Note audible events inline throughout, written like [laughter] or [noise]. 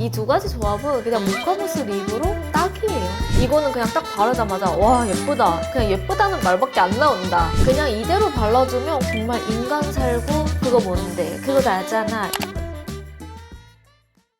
이 두 가지 조합은 그냥 모카무스 립으로 딱이에요. 이거는 그냥 딱 바르자마자 와 예쁘다. 그냥 예쁘다는 말밖에 안 나온다. 그냥 이대로 발라주면 정말 인간 살고 그거 뭔데? 그거 나잖아.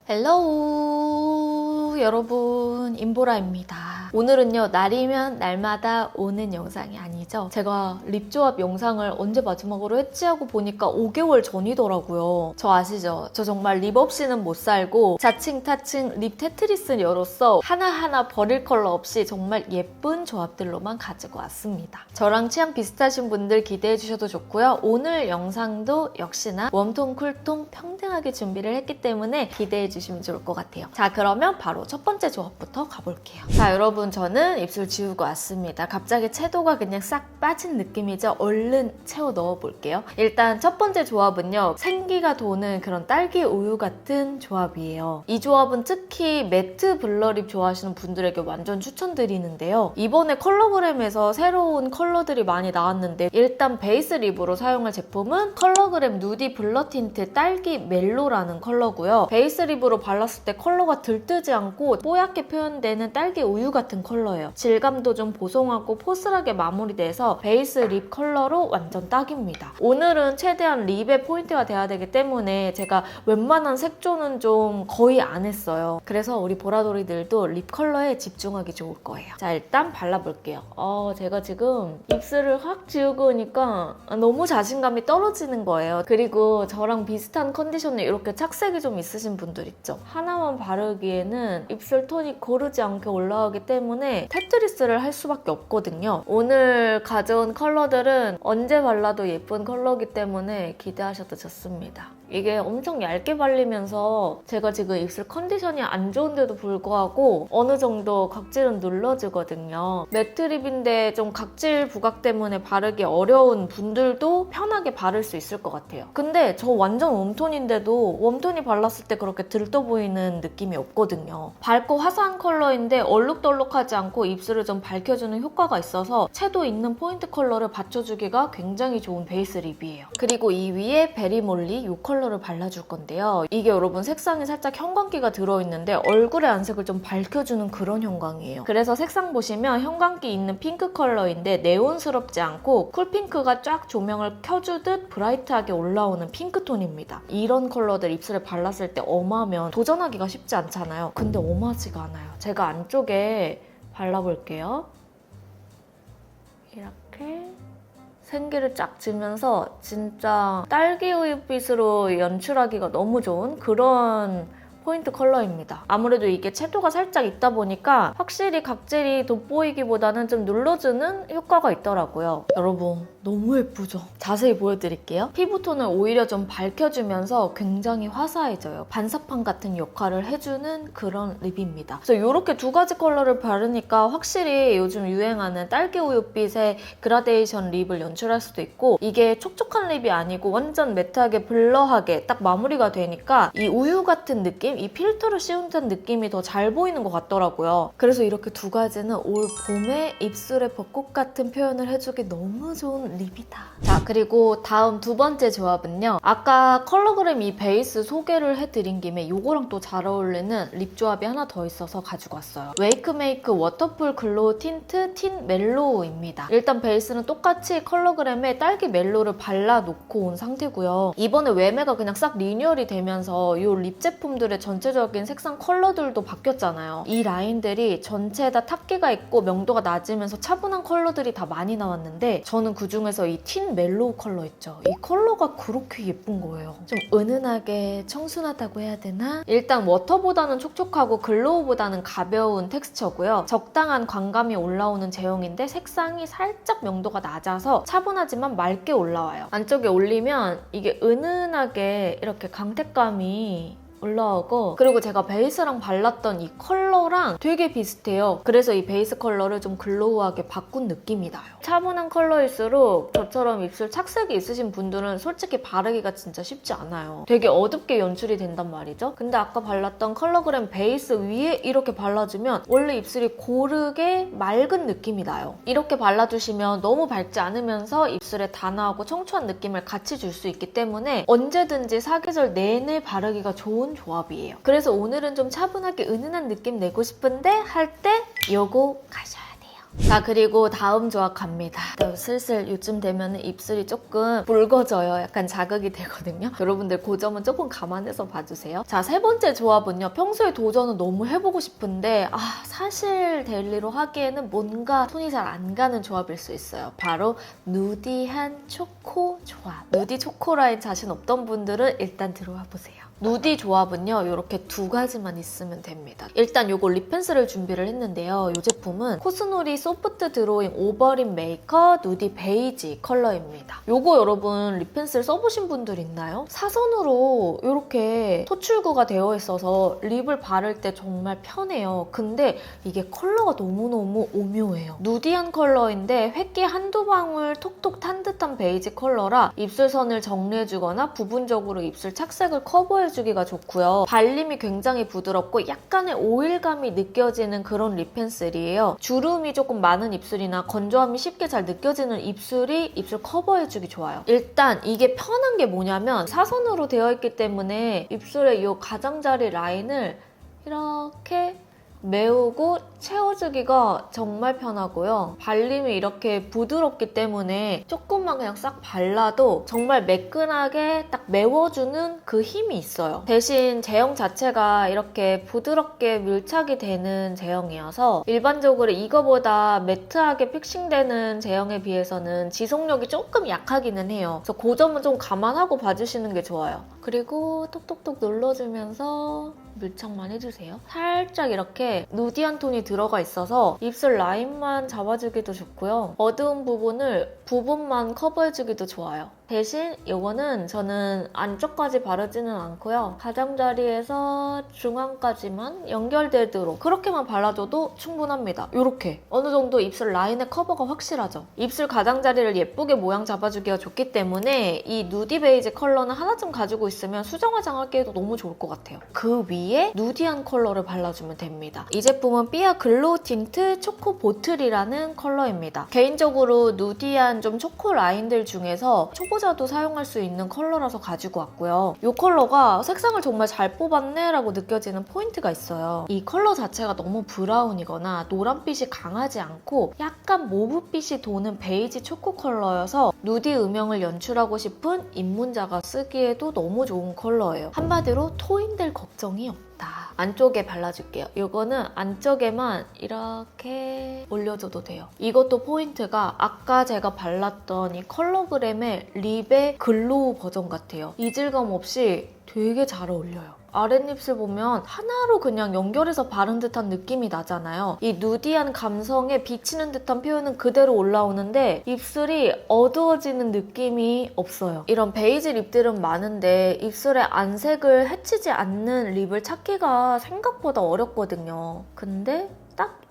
헬로우 여러분 임보라입니다. 오늘은요 날이면 날마다 오는 영상이 아니죠. 제가 립 조합 영상을 언제 마지막으로 했지 하고 보니까 5개월 전이더라고요. 저 아시죠? 저 정말 립 없이는 못 살고 자칭 타칭 립 테트리스녀로서 하나하나 버릴 컬러 없이 정말 예쁜 조합들로만 가지고 왔습니다. 저랑 취향 비슷하신 분들 기대해 주셔도 좋고요. 오늘 영상도 역시나 웜톤, 쿨톤 평등하게 준비를 했기 때문에 기대해 주시면 좋을 것 같아요. 자, 그러면 바로 첫 번째 조합부터 가볼게요. 자, 여러분 저는 입술 지우고 왔습니다. 갑자기 채도가 그냥 싹 빠진 느낌이죠. 얼른 채워 넣어 볼게요. 일단 첫 번째 조합은요. 생기가 도는 그런 딸기 우유 같은 조합이에요. 이 조합은 특히 매트 블러립 좋아하시는 분들에게 완전 추천드리는데요. 이번에 컬러그램에서 새로운 컬러들이 많이 나왔는데 일단 베이스 립으로 사용할 제품은 컬러그램 누디 블러 틴트 딸기 멜로라는 컬러고요. 베이스 립으로 발랐을 때 컬러가 들뜨지 않고 뽀얗게 표현되는 딸기 우유 같은 컬러예요. 질감도 좀 보송하고 포슬하게 마무리돼서 베이스 립 컬러로 완전 딱입니다. 오늘은 최대한 립에 포인트가 돼야 되기 때문에 제가 웬만한 색조는 좀 거의 안 했어요. 그래서 우리 보라돌이들도 립 컬러에 집중하기 좋을 거예요. 자 일단 발라볼게요. 어, 제가 지금 입술을 확 지우고 오니까 너무 자신감이 떨어지는 거예요. 그리고 저랑 비슷한 컨디션에 이렇게 착색이 좀 있으신 분들 있죠. 하나만 바르기에는 입술 톤이 고르지 않게 올라가기 때문에 테트리스를 할 수밖에 없거든요. 오늘 가져온 컬러들은 언제 발라도 예쁜 컬러기 때문에 기대하셔도 좋습니다. 이게 엄청 얇게 발리면서 제가 지금 입술 컨디션이 안 좋은데도 불구하고 어느 정도 각질은 눌러지거든요. 매트립인데 좀 각질 부각 때문에 바르기 어려운 분들도 편하게 바를 수 있을 것 같아요. 근데 저 완전 웜톤인데도 웜톤이 발랐을 때 그렇게 들떠 보이는 느낌이 없거든요. 밝고 화사한 컬러인데 얼룩덜룩 하지 않고 입술을 좀 밝혀주는 효과가 있어서 채도 있는 포인트 컬러를 받쳐주기가 굉장히 좋은 베이스 립이에요. 그리고 이 위에 베리몰리 이 컬러를 발라줄 건데요. 이게 여러분 색상이 살짝 형광기가 들어있는데 얼굴의 안색을 좀 밝혀주는 그런 형광이에요. 그래서 색상 보시면 형광기 있는 핑크 컬러인데 네온스럽지 않고 쿨핑크가 쫙 조명을 켜주듯 브라이트하게 올라오는 핑크톤입니다. 이런 컬러들 입술에 발랐을 때 엄하면 도전하기가 쉽지 않잖아요. 근데 엄하지가 않아요. 제가 안쪽에 발라볼게요. 이렇게 생기를 쫙 지면서 진짜 딸기 우유빛으로 연출하기가 너무 좋은 그런 포인트 컬러입니다. 아무래도 이게 채도가 살짝 있다 보니까 확실히 각질이 돋보이기보다는 좀 눌러주는 효과가 있더라고요. 여러분 너무 예쁘죠? 자세히 보여드릴게요. 피부톤을 오히려 좀 밝혀주면서 굉장히 화사해져요. 반사판 같은 역할을 해주는 그런 립입니다. 그래서 이렇게 두 가지 컬러를 바르니까 확실히 요즘 유행하는 딸기 우유빛의 그라데이션 립을 연출할 수도 있고 이게 촉촉한 립이 아니고 완전 매트하게 블러하게 딱 마무리가 되니까 이 우유 같은 느낌, 이 필터를 씌운 듯한 느낌이 더 잘 보이는 것 같더라고요. 그래서 이렇게 두 가지는 올 봄에 입술에 벚꽃 같은 표현을 해주기 너무 좋은 립이다. 자, 그리고 다음 두 번째 조합은요. 아까 컬러그램 이 베이스 소개를 해드린 김에 이거랑 또 잘 어울리는 립 조합이 하나 더 있어서 가지고 왔어요. 웨이크메이크 워터풀 글로우 틴트 틴 멜로우입니다. 일단 베이스는 똑같이 컬러그램에 딸기 멜로를 발라놓고 온 상태고요. 이번에 외매가 그냥 싹 리뉴얼이 되면서 이 립 제품들의 전체적인 색상 컬러들도 바뀌었잖아요. 이 라인들이 전체 다 탑기가 있고 명도가 낮으면서 차분한 컬러들이 다 많이 나왔는데 저는 그중 에서 이 틴 멜로우 컬러 있죠. 이 컬러가 그렇게 예쁜 거예요. 좀 은은하게 청순하다고 해야 되나? 일단 워터보다는 촉촉하고 글로우보다는 가벼운 텍스처고요. 적당한 광감이 올라오는 제형인데 색상이 살짝 명도가 낮아서 차분하지만 맑게 올라와요. 안쪽에 올리면 이게 은은하게 이렇게 강택감이 올라오고 그리고 제가 베이스랑 발랐던 이 컬러랑 되게 비슷해요. 그래서 이 베이스 컬러를 좀 글로우하게 바꾼 느낌이 나요. 차분한 컬러일수록 저처럼 입술 착색이 있으신 분들은 솔직히 바르기가 진짜 쉽지 않아요. 되게 어둡게 연출이 된단 말이죠. 근데 아까 발랐던 컬러그램 베이스 위에 이렇게 발라주면 원래 입술이 고르게 맑은 느낌이 나요. 이렇게 발라주시면 너무 밝지 않으면서 입술에 단아하고 청초한 느낌을 같이 줄 수 있기 때문에 언제든지 사계절 내내 바르기가 좋은 좋은 조합이에요. 그래서 오늘은 좀 차분하게 은은한 느낌 내고 싶은데 할 때 요거 가셔야 돼요. 자 그리고 다음 조합 갑니다. 또 슬슬 요즘 되면 입술이 조금 붉어져요. 약간 자극이 되거든요. 여러분들 그 점은 조금 감안해서 봐주세요. 자 세 번째 조합은요. 평소에 도전은 너무 해보고 싶은데 아 사실 데일리로 하기에는 뭔가 손이 잘 안 가는 조합일 수 있어요. 바로 누디한 초코 조합. 누디 초코라인 자신 없던 분들은 일단 들어와 보세요. 누디 조합은요 이렇게 두 가지만 있으면 됩니다. 일단 요거 립 펜슬을 준비를 했는데요. 이 제품은 코스놀이 소프트 드로잉 오버립 메이커 누디 베이지 컬러입니다. 요거 여러분 립 펜슬 써보신 분들 있나요? 사선으로 이렇게 토출구가 되어 있어서 립을 바를 때 정말 편해요. 근데 이게 컬러가 너무너무 오묘해요. 누디한 컬러인데 획기 한두 방울 톡톡 탄 듯한 베이지 컬러라 입술선을 정리해주거나 부분적으로 입술 착색을 커버해 해주기가 좋고요. 발림이 굉장히 부드럽고 약간의 오일감이 느껴지는 그런 립 펜슬이에요. 주름이 조금 많은 입술이나 건조함이 쉽게 잘 느껴지는 입술이 입술 커버해주기 좋아요. 일단 이게 편한 게 뭐냐면 사선으로 되어 있기 때문에 입술의 이 가장자리 라인을 이렇게 메우고 채워주기가 정말 편하고요. 발림이 이렇게 부드럽기 때문에 조금만 그냥 싹 발라도 정말 매끈하게 딱 메워주는 그 힘이 있어요. 대신 제형 자체가 이렇게 부드럽게 밀착이 되는 제형이어서 일반적으로 이거보다 매트하게 픽싱되는 제형에 비해서는 지속력이 조금 약하기는 해요. 그래서 그 점은 좀 감안하고 봐주시는 게 좋아요. 그리고 톡톡톡 눌러주면서 밀착만 해주세요. 살짝 이렇게 누디한 톤이 들어가 있어서 입술 라인만 잡아주기도 좋고요. 어두운 부분을 부분만 커버해주기도 좋아요. 대신 이거는 저는 안쪽까지 바르지는 않고요. 가장자리에서 중앙까지만 연결되도록 그렇게만 발라줘도 충분합니다. 이렇게 어느 정도 입술 라인의 커버가 확실하죠. 입술 가장자리를 예쁘게 모양 잡아주기가 좋기 때문에 이 누디 베이지 컬러는 하나쯤 가지고 있으면 수정 화장하기에도 너무 좋을 것 같아요. 그 위에 누디한 컬러를 발라주면 됩니다. 이 제품은 삐아 글로우 틴트 초코 보틀이라는 컬러입니다. 개인적으로 누디한 좀 초코 라인들 중에서 초보 자도 사용할 수 있는 컬러라서 가지고 왔고요. 이 컬러가 색상을 정말 잘 뽑았네 라고 느껴지는 포인트가 있어요. 이 컬러 자체가 너무 브라운이거나 노란빛이 강하지 않고 약간 모브빛이 도는 베이지 초코 컬러여서 누디 음영을 연출하고 싶은 입문자가 쓰기에도 너무 좋은 컬러예요. 한마디로 토인될 걱정이 없다. 안쪽에 발라줄게요. 이거는 안쪽에만 이렇게 올려줘도 돼요. 이것도 포인트가 아까 제가 발랐던 이 컬러그램의 립의 글로우 버전 같아요. 이질감 없이 되게 잘 어울려요. 아랫입술 보면 하나로 그냥 연결해서 바른 듯한 느낌이 나잖아요. 이 누디한 감성에 비치는 듯한 표현은 그대로 올라오는데 입술이 어두워지는 느낌이 없어요. 이런 베이지 립들은 많은데 입술의 안색을 해치지 않는 립을 찾기가 생각보다 어렵거든요. 근데 딱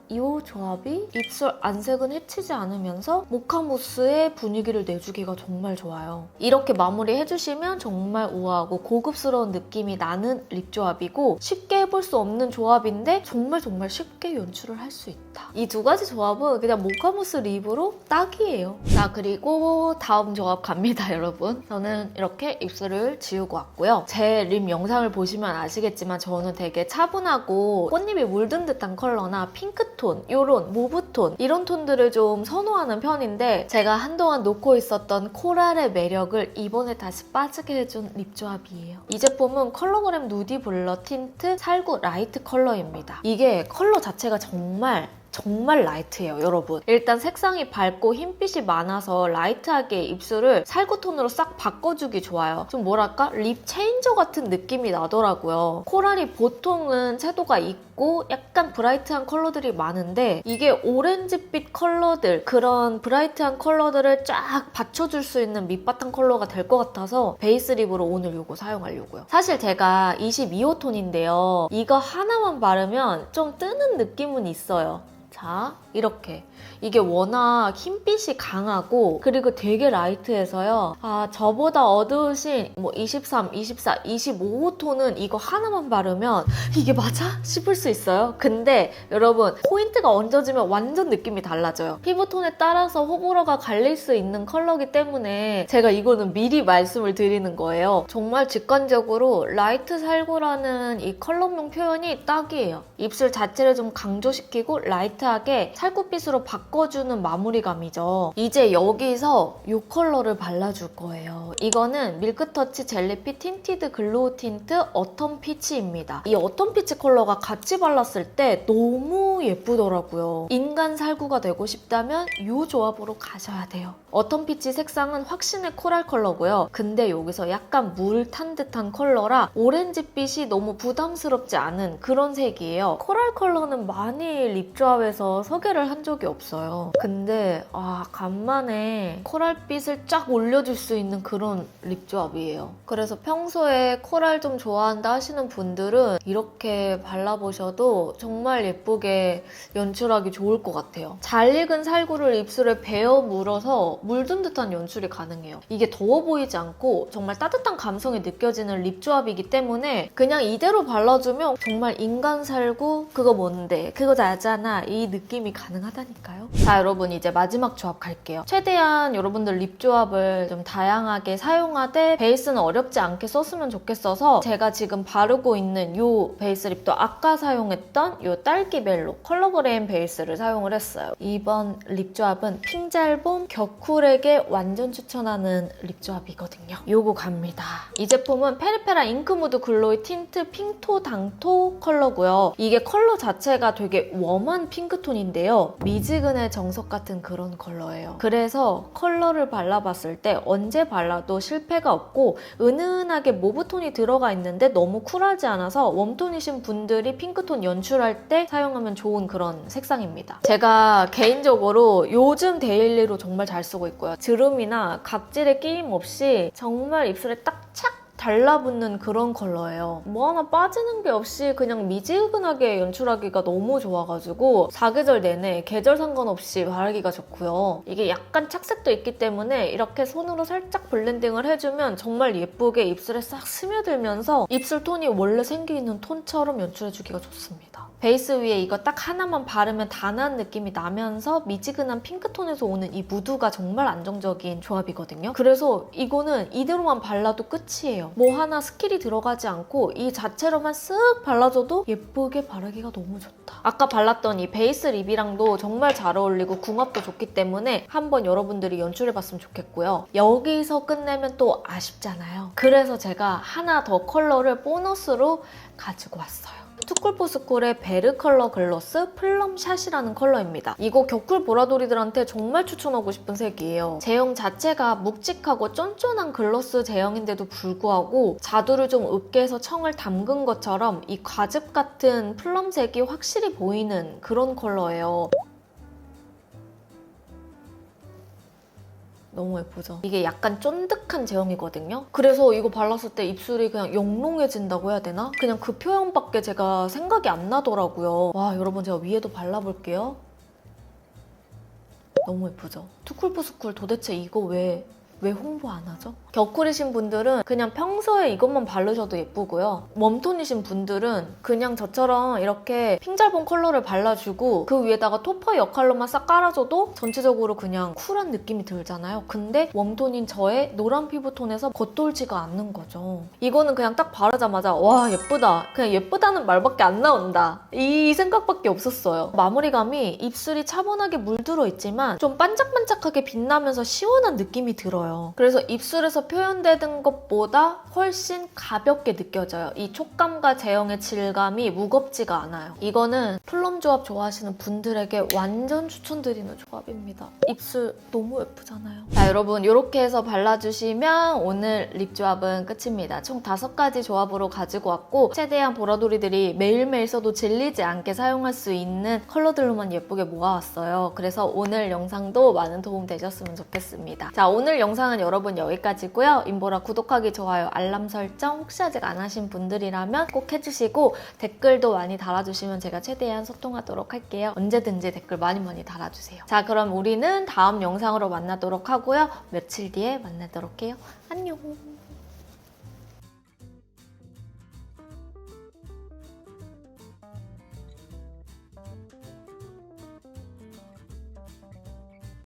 이 조합이 입술 안색은 해치지 않으면서 모카무스의 분위기를 내주기가 정말 좋아요. 이렇게 마무리 해주시면 정말 우아하고 고급스러운 느낌이 나는 립 조합이고 쉽게 해볼 수 없는 조합인데 정말 정말 쉽게 연출을 할 수 있다. 이 두 가지 조합은 그냥 모카무스 립으로 딱이에요. 자 그리고 다음 조합 갑니다 [laughs] 여러분. 저는 이렇게 입술을 지우고 왔고요. 제 립 영상을 보시면 아시겠지만 저는 되게 차분하고 꽃잎이 물든 듯한 컬러나 핑크 톤, 이런 모브톤 이런 톤들을 좀 선호하는 편인데 제가 한동안 놓고 있었던 코랄의 매력을 이번에 다시 빠지게 해준 립 조합이에요. 이 제품은 컬러그램 누디 블러 틴트 살구 라이트 컬러입니다. 이게 컬러 자체가 정말 정말 라이트해요, 여러분. 일단 색상이 밝고 흰빛이 많아서 라이트하게 입술을 살구톤으로 싹 바꿔주기 좋아요. 좀 뭐랄까? 립 체인저 같은 느낌이 나더라고요. 코랄이 보통은 채도가 있고 약간 브라이트한 컬러들이 많은데 이게 오렌지빛 컬러들, 그런 브라이트한 컬러들을 쫙 받쳐줄 수 있는 밑바탕 컬러가 될 것 같아서 베이스 립으로 오늘 이거 사용하려고요. 사실 제가 22호 톤인데요. 이거 하나만 바르면 좀 뜨는 느낌은 있어요. 자, 이렇게. 이게 워낙 흰빛이 강하고, 그리고 되게 라이트해서요. 아, 저보다 어두우신 뭐 23, 24, 25호 톤은 이거 하나만 바르면 이게 맞아? 싶을 수 있어요. 근데 여러분, 포인트가 얹어지면 완전 느낌이 달라져요. 피부톤에 따라서 호불호가 갈릴 수 있는 컬러기 때문에 제가 이거는 미리 말씀을 드리는 거예요. 정말 직관적으로 라이트 살구라는 이 컬러명 표현이 딱이에요. 입술 자체를 좀 강조시키고 라이트 하게 살구빛으로 바꿔주는 마무리감이죠. 이제 여기서 이 컬러를 발라줄 거예요. 이거는 밀크터치 젤리피 틴티드 글로우 틴트 어텀 피치입니다. 이 어텀 피치 컬러가 같이 발랐을 때 너무 예쁘더라고요. 인간 살구가 되고 싶다면 이 조합으로 가셔야 돼요. 어텀 피치 색상은 확신의 코랄 컬러고요. 근데 여기서 약간 물 탄 듯한 컬러라 오렌지빛이 너무 부담스럽지 않은 그런 색이에요. 코랄 컬러는 많이 립조합에서 소개를 한 적이 없어요. 근데 아 간만에 코랄빛을 쫙 올려줄 수 있는 그런 립 조합이에요. 그래서 평소에 코랄 좀 좋아한다 하시는 분들은 이렇게 발라보셔도 정말 예쁘게 연출하기 좋을 것 같아요. 잘 익은 살구를 입술에 베어 물어서 물든 듯한 연출이 가능해요. 이게 더워 보이지 않고 정말 따뜻한 감성이 느껴지는 립 조합이기 때문에 그냥 이대로 발라주면 정말 인간 살구 그거 뭔데 그거 나잖아 이 느낌이 가능하다니까요. 자 여러분 이제 마지막 조합 갈게요. 최대한 여러분들 립 조합을 좀 다양하게 사용하되 베이스는 어렵지 않게 썼으면 좋겠어서 제가 지금 바르고 있는 이 베이스 립도 아까 사용했던 이 딸기 멜로 컬러그레인 베이스를 사용을 했어요. 이번 립 조합은 핑잘봄 격쿨에게 완전 추천하는 립 조합이거든요. 요거 갑니다. 이 제품은 페리페라 잉크무드 글로이 틴트 핑토 당토 컬러고요. 이게 컬러 자체가 되게 웜한 핑크 톤인데요. 미지근의 정석 같은 그런 컬러예요. 그래서 컬러를 발라봤을 때 언제 발라도 실패가 없고 은은하게 모브톤이 들어가 있는데 너무 쿨하지 않아서 웜톤이신 분들이 핑크톤 연출할 때 사용하면 좋은 그런 색상입니다. 제가 개인적으로 요즘 데일리로 정말 잘 쓰고 있고요. 주름이나 각질의 끼임 없이 정말 입술에 딱 착 달라붙는 그런 컬러예요. 뭐 하나 빠지는 게 없이 그냥 미지근하게 연출하기가 너무 좋아가지고 사계절 내내 계절 상관없이 바르기가 좋고요. 이게 약간 착색도 있기 때문에 이렇게 손으로 살짝 블렌딩을 해주면 정말 예쁘게 입술에 싹 스며들면서 입술 톤이 원래 생기는 톤처럼 연출해주기가 좋습니다. 베이스 위에 이거 딱 하나만 바르면 단아한 느낌이 나면서 미지근한 핑크톤에서 오는 이 무드가 정말 안정적인 조합이거든요. 그래서 이거는 이대로만 발라도 끝이에요. 뭐 하나 스킬이 들어가지 않고 이 자체로만 쓱 발라줘도 예쁘게 바르기가 너무 좋다. 아까 발랐던 이 베이스 립이랑도 정말 잘 어울리고 궁합도 좋기 때문에 한번 여러분들이 연출해봤으면 좋겠고요. 여기서 끝내면 또 아쉽잖아요. 그래서 제가 하나 더 컬러를 보너스로 가지고 왔어요. 투쿨포스쿨의 베르 컬러 글로스 플럼 샷이라는 컬러입니다. 이거 격쿨 보라돌이들한테 정말 추천하고 싶은 색이에요. 제형 자체가 묵직하고 쫀쫀한 글로스 제형인데도 불구하고 자두를 좀 으깨서 청을 담근 것처럼 이 과즙 같은 플럼색이 확실히 보이는 그런 컬러예요. 너무 예쁘죠? 이게 약간 쫀득한 제형이거든요? 그래서 이거 발랐을 때 입술이 그냥 영롱해진다고 해야 되나? 그냥 그 표현밖에 제가 생각이 안 나더라고요. 와, 여러분 제가 위에도 발라볼게요. 너무 예쁘죠? 투쿨포스쿨 도대체 이거 왜, 왜 홍보 안 하죠? 격쿨이신 분들은 그냥 평소에 이것만 바르셔도 예쁘고요. 웜톤이신 분들은 그냥 저처럼 이렇게 핑잘본 컬러를 발라주고 그 위에다가 토퍼 역할로만 싹 깔아줘도 전체적으로 그냥 쿨한 느낌이 들잖아요. 근데 웜톤인 저의 노란 피부톤에서 겉돌지가 않는 거죠. 이거는 그냥 딱 바르자마자 와 예쁘다. 그냥 예쁘다는 말밖에 안 나온다. 이 생각밖에 없었어요. 마무리감이 입술이 차분하게 물들어 있지만 좀 반짝반짝하게 빛나면서 시원한 느낌이 들어요. 그래서 입술에서 표현되는 것보다 훨씬 가볍게 느껴져요. 이 촉감과 제형의 질감이 무겁지가 않아요. 이거는 플럼 조합 좋아하시는 분들에게 완전 추천드리는 조합입니다. 입술 너무 예쁘잖아요. 자, 여러분 이렇게 해서 발라주시면 오늘 립 조합은 끝입니다. 총 다섯 가지 조합으로 가지고 왔고 최대한 보라돌이들이 매일매일 써도 질리지 않게 사용할 수 있는 컬러들로만 예쁘게 모아왔어요. 그래서 오늘 영상도 많은 도움 되셨으면 좋겠습니다. 자, 오늘 영상 영상은 여러분 여기까지고요. 임보라 구독하기, 좋아요, 알람 설정 혹시 아직 안 하신 분들이라면 꼭 해주시고 댓글도 많이 달아주시면 제가 최대한 소통하도록 할게요. 언제든지 댓글 많이 많이 달아주세요. 자 그럼 우리는 다음 영상으로 만나도록 하고요. 며칠 뒤에 만나도록 해요. 안녕.